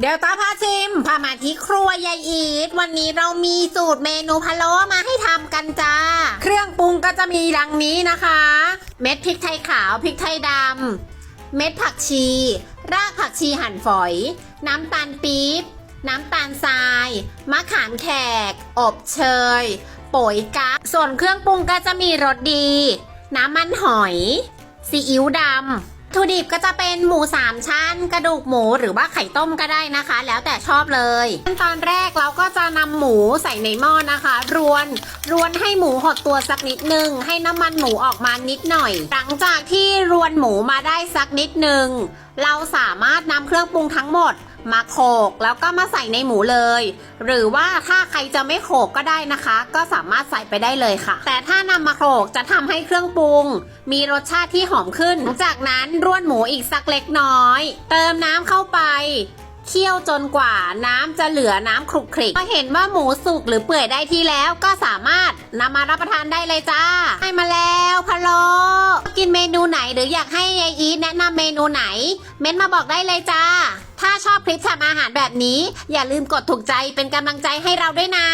เดี๋ยวตาพาชิมพามาที่ครัวยายอีทวันนี้เรามีสูตรเมนูพะโล้มาให้ทำกันจ้า เครื่องปรุงก็จะมีดังนี้นะคะ เม็ดพริกไทยขาวพริกไทยดำเม็ดผักชี รากผักชีหั่นฝอย น้ำตาลปี๊บ น้ำตาลทราย มะขามแขก อบเชยป๋ยกั๊กส่วนเครื่องปรุงก็จะมีรสดี น้ำมันหอย ซีอิ๊วดำ ถุดิบก็จะเป็นหมูสามชั้น กระดูกหมูหรือว่าไข่ต้มก็ได้นะคะ แล้วแต่ชอบเลยขั้นตอนแรกเราก็จะนำหมูใส่ในหม้อนะคะ รวนรวนให้หมูหดตัวสักนิดนึง ให้น้ำมันหมูออกมานิดหน่อย หลังจากที่รวนหมูมาได้สักนิดนึงเราสามารถนำเครื่องปรุงทั้งหมด มาโขลกแล้วก็มาใส่ในหมูเลย หรือว่าถ้าใครจะไม่โขลกก็ได้นะคะ ก็สามารถใส่ไปได้เลยค่ะ แต่ถ้านำมาโขลกจะทำให้เครื่องปรุง มีรสชาติที่หอมขึ้น จากนั้นร่วนหมูอีกสักเล็กน้อย เติมน้ำเข้าไปเคี่ยวจนกว่าน้ำจะเหลือน้ำคลุกคลิกพอเห็นว่าหมูสุกหรือเปื่อยได้ที่แล้วก็สามารถนำมารับประทานได้เลยจ้าให้มาแล้วพะโลกินเมนูไหนหรืออยากให้ยายอีทแนะนำเมนูไหน เม้นมาบอกได้เลยจ้า ถ้าชอบคลิปทำอาหารแบบนี้ อย่าลืมกดถูกใจเป็นกำลังใจให้เราด้วยนะ